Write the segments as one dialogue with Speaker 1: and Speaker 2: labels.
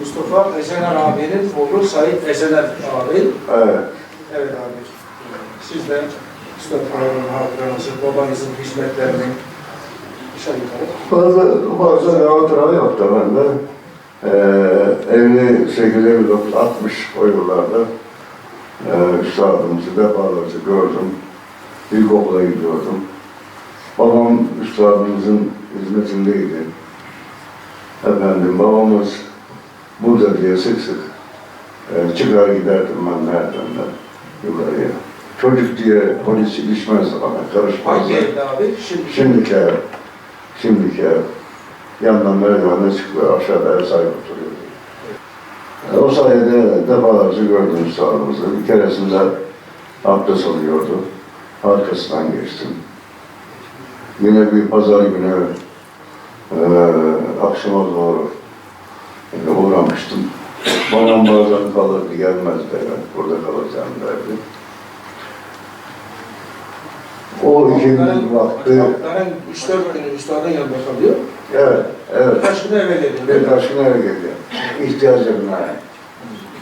Speaker 1: Mustafa Ezener abinin oğlu Sait Ezener abi.
Speaker 2: Evet.
Speaker 1: Evet abi. Siz de Mustafa'nın hatıranızı, babanızın hizmetlerini dışarı yukarı.
Speaker 2: Bazı, bazı hatıra yaptı bende. Ee, 58, 59, 60 o yıllarda ee, üstadımızı defalarca gördüm. İlkokula gidiyordum. Babam üstadımızın hizmetindeydi. Efendim babamız burada diye sık sık e, çıkar giderdim ben nereden yukarıya. Çocuk diye polis ilişmezdi bana, karışmazdı.
Speaker 1: Abi? Şimdi.
Speaker 2: Şimdiki ev, şimdiki ev. Yandan merdivenle çıkıyor, aşağıda ev sahibi oturuyordu. E, O sayede defalarca gördüm üstadımızı. Bir keresinde abdest alıyordu. Arkasından geçtim. Yine bir pazar günü e, akşama doğru. Babam bazen kalırdı, gelmezdi eve. Burada kalacağım derdi. O ikindi vakti,
Speaker 1: Haftanın 3-4 günü üstadın yanında kalıyor.
Speaker 2: evet, evet.
Speaker 1: Gün eve geliyor.
Speaker 2: Bir taşın eve geliyor. İhtiyacım var.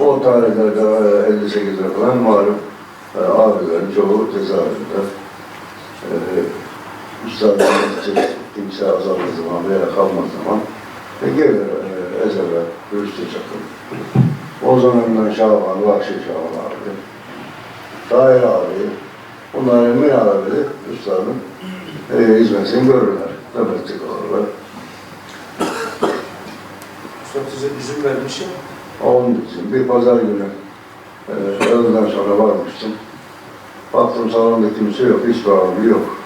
Speaker 2: O tarihlerde e, 58'de falan malum e, abilerin çoğu cezaevinde. E, Üstadımız için kimse azaldığı zaman veya kalmadığı zaman e, gelir e, Çakın. O zamandan Şaban, Vahşi Şaban abi, Tahir abi, bunlar emin abi, üstadın e, hizmetini görürler, nöbetçi olurlar.
Speaker 1: Üstad size üzüm vermiş ya.
Speaker 2: Onun için bir pazar günü e, öğleden sonra varmıştım. Baktım salonda kimse yok, hiç bağımlı yok.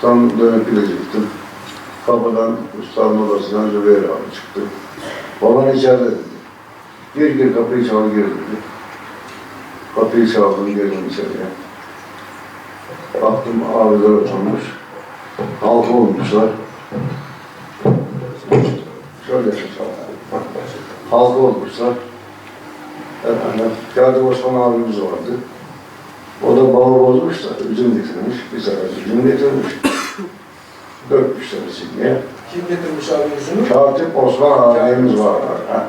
Speaker 2: Tam dönüp gidecektim. Kapıdan ustanın odasından Zübeyir abi çıktı. Baban içeride dedi. Gir gir kapıyı çal gir dedi. Kapıyı çaldım girdim içeriye. Baktım abiler oturmuş. Halka olmuşlar. Şöyle halka olmuşlar. Efendim, Geldi Osman abimiz vardı. O da bağı bozmuş da üzüm getirmiş. Bir sefer üzüm getirmiş. Dökmüşler içine.
Speaker 1: Kim getirmiş abi üzümü?
Speaker 2: Katip Osman abimiz vardı. Ha.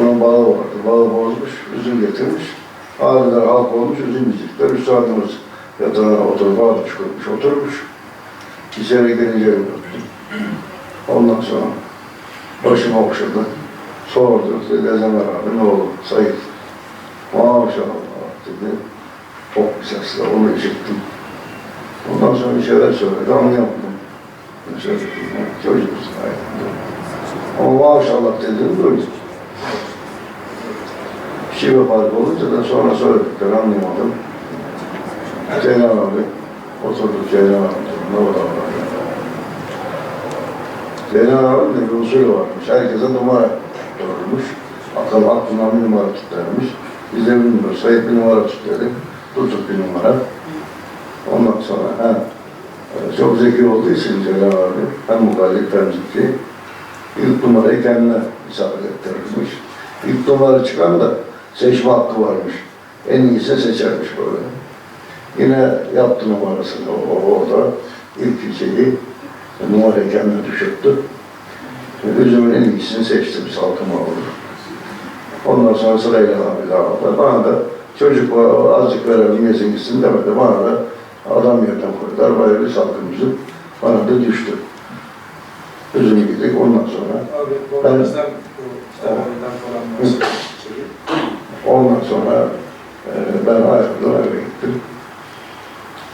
Speaker 2: Onun bağı vardı. Bağı bozmuş, üzüm getirmiş. Abiler halk olmuş, üzüm yiyecekler. Üstadımız yatağına oturup ağaç kurmuş, oturmuş. İçeri gelince öptüm. Ondan sonra başıma okşadı. Sordu, dedi Ezemer abi ne oldu? Sayın. Maşallah dedi. Çok bir sesle onu işittim. Ondan sonra bir şeyler söyledi, anlayamadım. Ne söyledim ya, çocuksun hayatında. Ama maşallah dedim böyle. Şive farkı olunca da sonra söyledikleri anlayamadım. Ceylan abi, oturduk Ceylan abi, ne oldu abi? Ceylan abinin de bir usulü varmış. Herkese numara tutturmuş. Akıl aklına bir numara tutarmış. Bize bir numara, sayıp bir numara tutardık. Tutup bir numara. Ondan sonra he, e, çok zeki olduğu için Ceylan abi hem mukallik hem zeki. İlk numarayı kendine isabet ettirirmiş. İlk numara çıkan da seçme hakkı varmış. En iyisini seçermiş böyle. Yine yaptı numarasını o, o. İlk şeyi numarayı kendine düşürttü. Üzümün en iyisini seçtim, salkıma oldu. Ondan sonra sırayla abi aldı. Bana da çocuk var, azıcık verelim yesin gitsin demedi. Bana da adam yerden koydular. Böyle bir salkımızı bana da düştü. Üzüm gittik ondan sonra.
Speaker 1: Abi bu var. Şeyi.
Speaker 2: Ondan sonra e, ben ayrıldım eve gittim.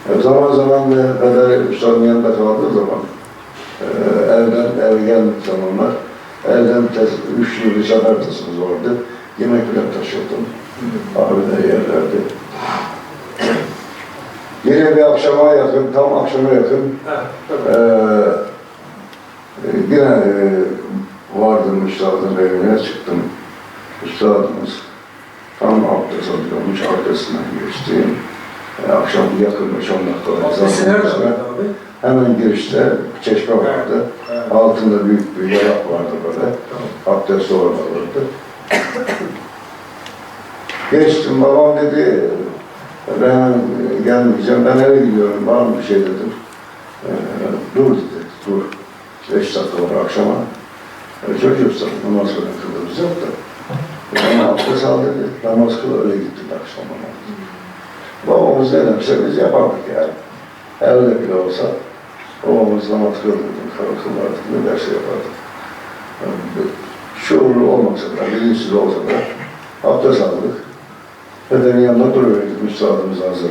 Speaker 2: E, zaman zaman e, Peder Usta'nın yanında kaldığı zaman e, evden eve geldiği zamanlar evden tes, üçlü bir sefer vardı. Yemek bile taşırdım. Abiler yerlerdi. Yine bir akşama yakın, tam akşama yakın ee, e, yine e, vardım üstadın evine çıktım. Üstadımız tam abdest alıyormuş, arkasından geçtim. E, akşam yakın 5-10 dakika.
Speaker 1: Abdesti nerede abi?
Speaker 2: Hemen girişte çeşme vardı.
Speaker 1: Evet.
Speaker 2: Altında büyük bir yarak vardı böyle.
Speaker 1: Tamam.
Speaker 2: Abdest orada alırdı. Geçtim, babam dedi, gelmeyeceğim, ben eve gidiyorum, var mı bir şey dedim. Ee, dur dedi, dur. Beş dakika var akşama. E, çocuğuz tabii, namaz kılın kılığımız yok da. Yani abdest al dedi, namaz kıl öyle gittik akşam namazı. Babamız ne demişse biz yapardık yani. Evde bile olsa babamız namaz kıldırdık, kılardık, ne derse yapardık. Yani, bu- şuurlu olmasa da, bilinçsiz olsa da abdest aldık. Bedenin yanında duruverdik, müsaadımız hazır.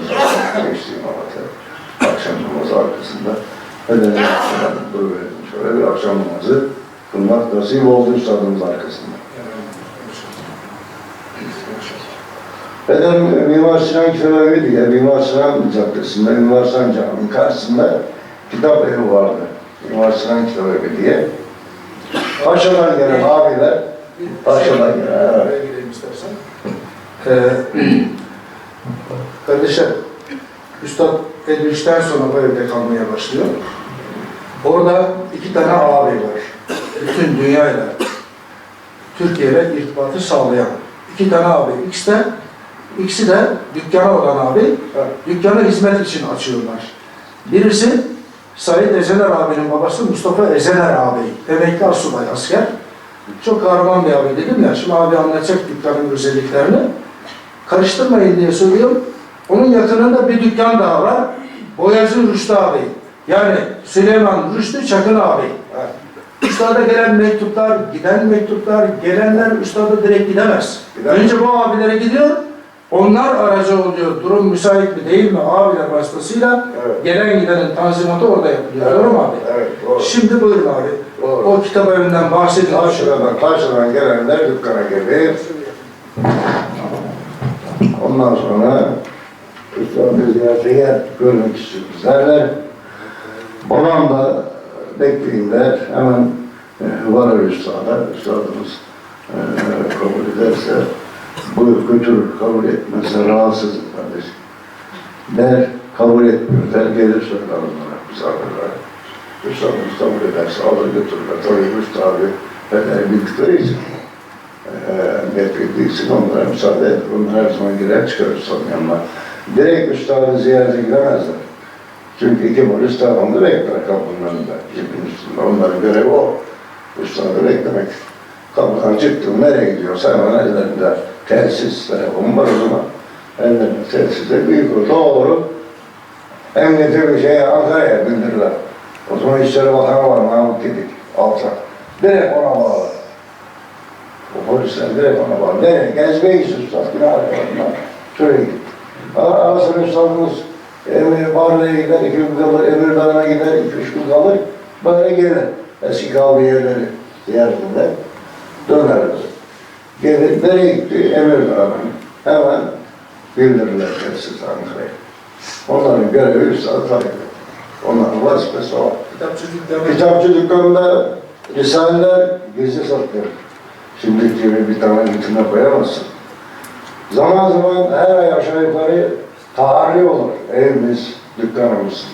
Speaker 2: Geçtiğim havada. Akşam namazı arkasında. Bedenin yanında duruverdik. Şöyle bir akşam namazı kılmak nasip oldu üstadımız arkasında. Beden Mimar Sinan Körevi diye Mimar Sinan Caddesi'nde, Mimar Sinan Camii'nin karşısında kitap evi vardı. Mimar Sinan Körevi diye. Paşadan gelen abiler, Paşadan gelen, evet.
Speaker 1: Ee, kardeşler, Üstad 53'ten sonra bu evde kalmaya başlıyor. Orada iki tane abi var. Bütün dünyayla, Türkiye'yle irtibatı sağlayan iki tane abi. İkisi de, ikisi de dükkana olan abi, dükkanı hizmet için açıyorlar. Birisi Said Ezener abinin babası Mustafa Ezener abi, emekli asubay asker. Çok kahraman bir abi dedim ya, şimdi abi anlatacak dükkanın özelliklerini. Karıştırmayın diye söylüyorum. Onun yakınında bir dükkan daha var. Boyacı Rüştü abi. Yani Süleyman Rüştü Çakın abi. Üstada gelen mektuplar, giden mektuplar, gelenler üstada direkt gidemez.
Speaker 2: Gidemez.
Speaker 1: Önce bu abilere gidiyor, onlar aracı oluyor. Durum müsait mi değil mi abiler vasıtasıyla
Speaker 2: Evet.
Speaker 1: gelen gidenin tanzimatı orada yapılıyor. Doğru mu abi?
Speaker 2: Evet, doğru.
Speaker 1: Şimdi buyurun abi.
Speaker 2: Doğru.
Speaker 1: O kitap evinden bahsedin.
Speaker 2: Karşıdan, karşıdan gelenler dükkana gelir. Ondan sonra üstadı ziyarete gel, görmek istiyoruz derler. Babam da bekleyin der, hemen e, varır üstada, üstadımız e, kabul ederse buyur götürür, kabul etmezse rahatsızım kardeşim. Der, kabul etmiyor der, gelir söyler onlara, misafirlere. Üstadımız kabul ederse alır götürürler. Tabii üstadı bedeni bildikleri için için onlara müsaade eder. Onlar her zaman girer çıkar üstadın yanına. Direkt üstadı ziyarete giremezler. Çünkü iki polis devamlı bekler üstünde. Onların görevi o. Üstadı beklemek. Kapıdan çıktım nereye gidiyorsa hemen ellerinde telsiz, telefon var o zaman. Ellerinde telsizde büyük o doğru. Emniyete bir şeye Ankara'ya bildirirler. O zaman İçişleri Bakanı var Mahmut Didik. Alçak. Direkt ona bağlı. O polisler direkt ona bağlı. Nereye? Gezmeye gidiyor üstad. Günah arkalarından. Şöyle git. Arasın üstadımız Emir Barla'ya gider, iki gün kalır, Emir Dağı'na gider, iki üç gün kalır, böyle gelir. Eski kaldığı yerleri ziyaretinde döner. Gelir, nereye gitti? Emir Dağı'na. Hemen bildirirler telsiz Ankara'ya. Onların görevi üstadı takip. Onların vazifesi o.
Speaker 1: Kitapçı dükkanı.
Speaker 2: Kitapçı dükkanında risaleler gizli satılır. Şimdiki gibi bir tane vitrine koyamazsın. Zaman zaman her ay aşağı yukarı tarih olur evimiz, dükkanımız.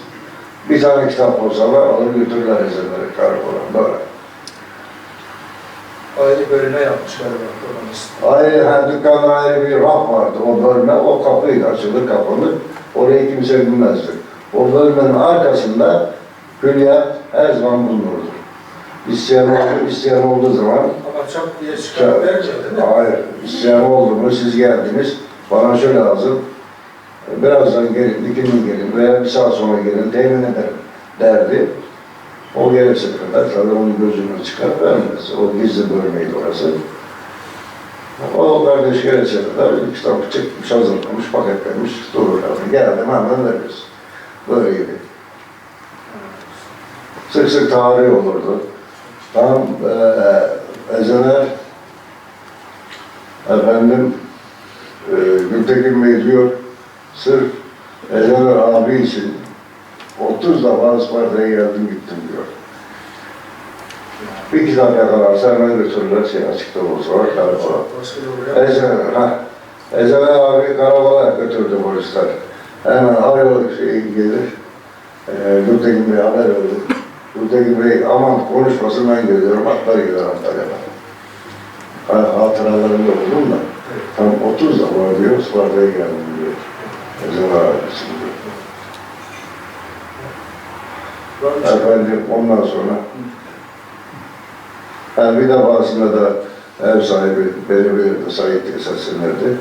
Speaker 2: Bir tane kitap olsa da alır götürürler ezelleri karakola. Böyle.
Speaker 1: Ayrı bölüme yapmış galiba babamız.
Speaker 2: Ayrı, her dükkanda ayrı bir raf vardı. O bölme, o kapıydı, açılır kapanır. Orayı kimse bilmezdi. O bölmenin arkasında külliyat her zaman bulunurdu. İsteyen oldu, isteyen olduğu zaman
Speaker 1: Ama çap diye çıkarıp vermiyor değil mi?
Speaker 2: Hayır, isyan oldu mu siz geldiniz, bana şu lazım, birazdan gelin, ikinin gelin veya bir saat sonra gelin, temin ederim derdi. O gelirse kadar tabii onun gözünden çıkar vermez. O gizli bölmeydi orası. O kardeş gelirse kadar kitabı çıkmış, hazırlamış, paketlemiş, dururlar. Geldim hemen veririz. Böyle gibi. Sık sık tarih olurdu. Tam eee Ezener Efendim, e, Gültekin Bey diyor, sırf Ezener abi için 30 defa Isparta'ya geldim gittim diyor. Bir kitap yakalarsa hemen götürürler şey açıkta olsa var karakola. Ezener, ha. Ezener abi karakola götürdü polisler. Hemen arıyor şey gelir. E, Gültekin Bey haber verdi. Gültekin Bey aman konuşmasın ben geliyorum. Atlar gider Antalya'da. Ha- Hatıralarımda buldum da. Tam 30 defa diyor Isparta'ya geldim diyor. Ezener abisi diyor. Efendim ondan sonra Yani bir defasında da ev sahibi beni bir Said diye seslenirdi.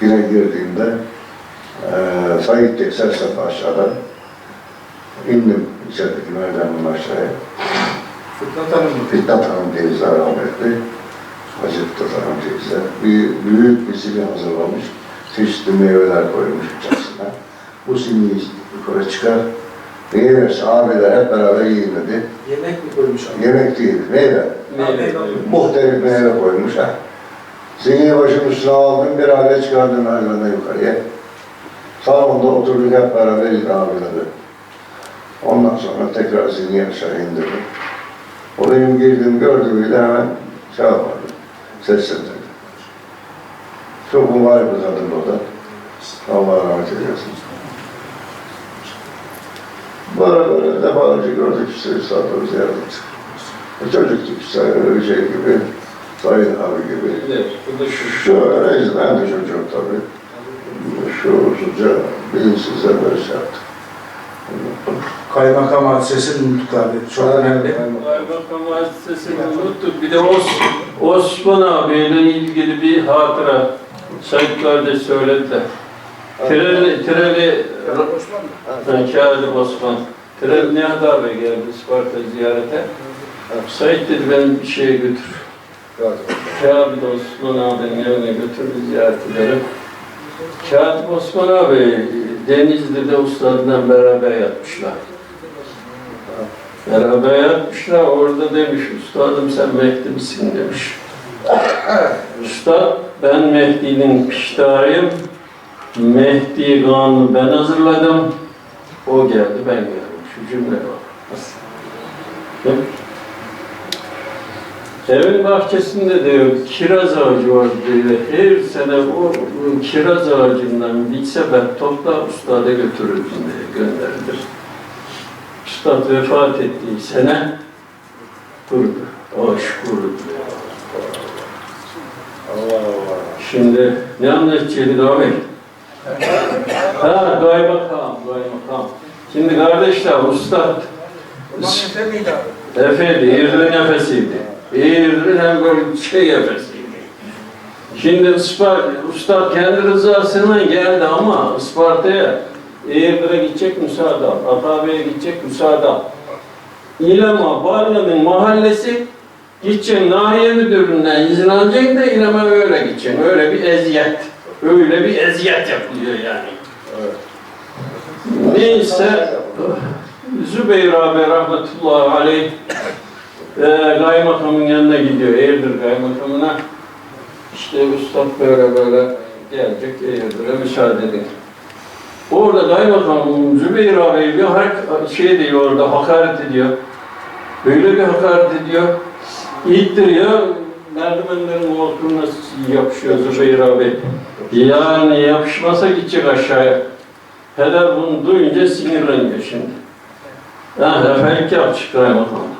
Speaker 2: Yine girdiğimde eee Said seslendi aşağıdan. İndim içerideki merdivenin aşağıya.
Speaker 1: Fitnat Hanım mı?
Speaker 2: Fitnat Hanım teyze rahmetli. Fitnat Hanım teyze. Bir, büyük bir sili hazırlamış. Çeşitli meyveler koymuş içerisine. Bu siliyi yukarı çıkar. Ne yerse abiler hep beraber yiyin dedi.
Speaker 1: Yemek mi koymuş abi?
Speaker 2: Yemek değil, meyve.
Speaker 1: Meyve.
Speaker 2: Muhtelif meyve koymuş ha. Siliyi başımın üstüne aldım, bir aile çıkardım merdivenden yukarıya. Salonda oturduk hep beraber yedik abileri. Ondan sonra tekrar siliyi aşağı indirdim. O benim girdiğimi gördüğüyle hemen şey yapardı, seslendirdi. Çok mübarek bir kadındı o da. Allah rahmet eylesin. Böyle böyle defalarca gördük işte üstadları ziyaret ettik. Çocuktuk işte öyle bir şey gibi. Sayın abi gibi.
Speaker 3: Evet.
Speaker 2: Şöyle de çocuğum tabii. Şu usulca bilinçsizler böyle şey yaptık.
Speaker 1: Kaymakam hadisesini unuttuk abi. Çok önemli.
Speaker 3: Kaymakam Hadisesi'ni unuttuk. Bir de Os, Osman abiyle ilgili bir hatıra. Sayın kardeş söylediler. Treli, ha, Kâzım Osman. Treli Nihat abi geldi Isparta ziyarete. Sayın dedi beni bir şeye götür. Kâzım Osman abinin evine götürdü ziyaret edelim. Kâzım Osman abi Denizli'de ustadla beraber yatmışlar. Beraber yatmışlar, orada demiş, üstadım sen Mehdi misin demiş. Üstad, ben Mehdi'nin piştarıyım. Mehdi kanunu ben hazırladım. O geldi, ben geldim. Şu cümle var. Nasıl? Evin bahçesinde diyor, kiraz ağacı var diyor. Her sene o kiraz ağacından bir sepet topla ustada götürürdüm diye gönderilir. Üstad vefat ettiği sene kurdu. Ağaç kurudu.
Speaker 2: Allah Allah.
Speaker 3: Şimdi ne anlatacaktık abi? ha, kaymakam, kaymakam. Şimdi kardeşler, ustad? Efendi, İrdin nefesiydi. İrdin hem böyle şey nefesiydi. Şimdi Ispar, Ustad kendi rızasıyla geldi ama Isparta'ya İrdin'e gidecek müsaade al. Atabe'ye gidecek müsaade al. İlema, Barla'nın mahallesi gideceksin nahiye müdürlüğünden izin alacaksın da İlema öyle gideceksin. Öyle bir eziyet. Öyle bir eziyet yapılıyor yani. Neyse, Zübeyir abi rahmetullahi aleyh e, kaymakamın yanına gidiyor, Eğirdir kaymakamına. İşte üstad böyle böyle gelecek Eğirdir'e müsaade edin. Orada kaymakam Zübeyir abi bir şey diyor orada hakaret ediyor. Böyle bir hakaret ediyor. İttiriyor. Merdivenlerin ortasına yapışıyor Zübeyir abi. Yani yapışmasa gidecek aşağıya. Peder bunu duyunca sinirleniyor şimdi. Ha, efendim yapacak kaymakam.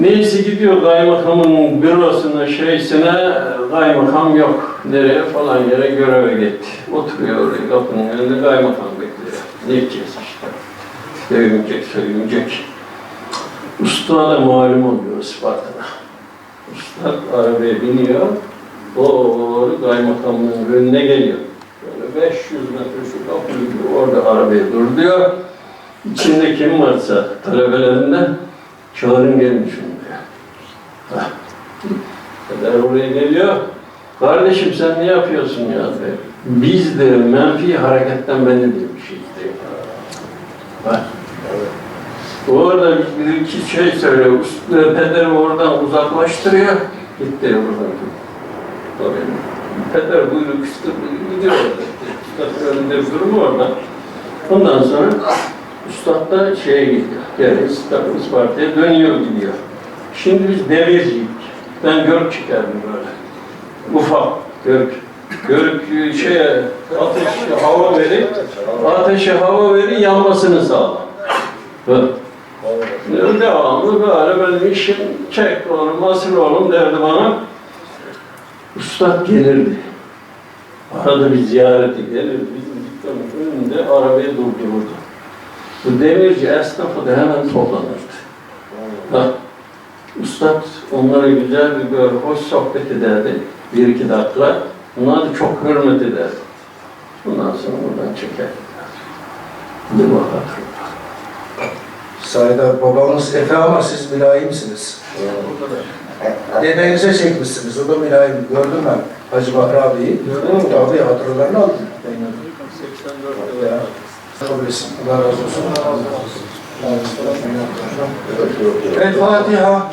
Speaker 3: Neyse gidiyor kaymakamın bürosuna, şeysine, kaymakam yok. Nereye falan yere göreve gitti. Oturuyor kapının önünde kaymakam bekliyor. Ne diyeceğiz işte. Dövünecek, sövünecek. Usta da malum oluyor Isparta'da. Usta arabaya biniyor, doğru kaymakamın önüne geliyor. Böyle 500 metre şu kapı gibi orada arabayı durduyor. İçinde kim varsa talebelerinden çağırın gelin şunu diyor. Peder oraya geliyor. Kardeşim sen ne yapıyorsun ya diyor. Biz de menfi hareketten diyor bir şey diyor. Bak. Orada bir iki şey söylüyor. Pederi oradan uzaklaştırıyor. Git diyor buradan. Tabii. Peder buyruk işte gidiyor orada. Üstadın önünde bir orada. Ondan sonra Üstad da şeye gidiyor. Yani Isparta, Isparta'ya dönüyor gidiyor. Şimdi biz demirciydik. Ben görük çıkardım böyle. Ufak görük. Görük şeye ateşe hava verip ateşe hava verin yanmasını sağlar. Böyle. Devamlı böyle benim işim çek oğlum, asıl oğlum derdi bana. Üstad gelirdi. Arada bir ziyareti gelirdi. Bizim dükkanın önünde arabayı durdururdu. Bu demirci esnafı da hemen toplanırdı. Bak, Üstad onlara güzel bir böyle hoş sohbet ederdi. Bir iki dakika. Onlar da çok hürmet ederdi. Ondan sonra buradan çeker. Bir bakalım.
Speaker 1: Sayda babamız Efe ama siz mülayimsiniz. Dedenize çekmişsiniz. O da mülayim. Gördüm ben Hacı Bahri abiyi.
Speaker 3: Gördün mü?
Speaker 1: Tabii hatırlarını aldım.
Speaker 3: 84
Speaker 1: Ya. Kabul etsin. Allah razı olsun. Evet Fatiha.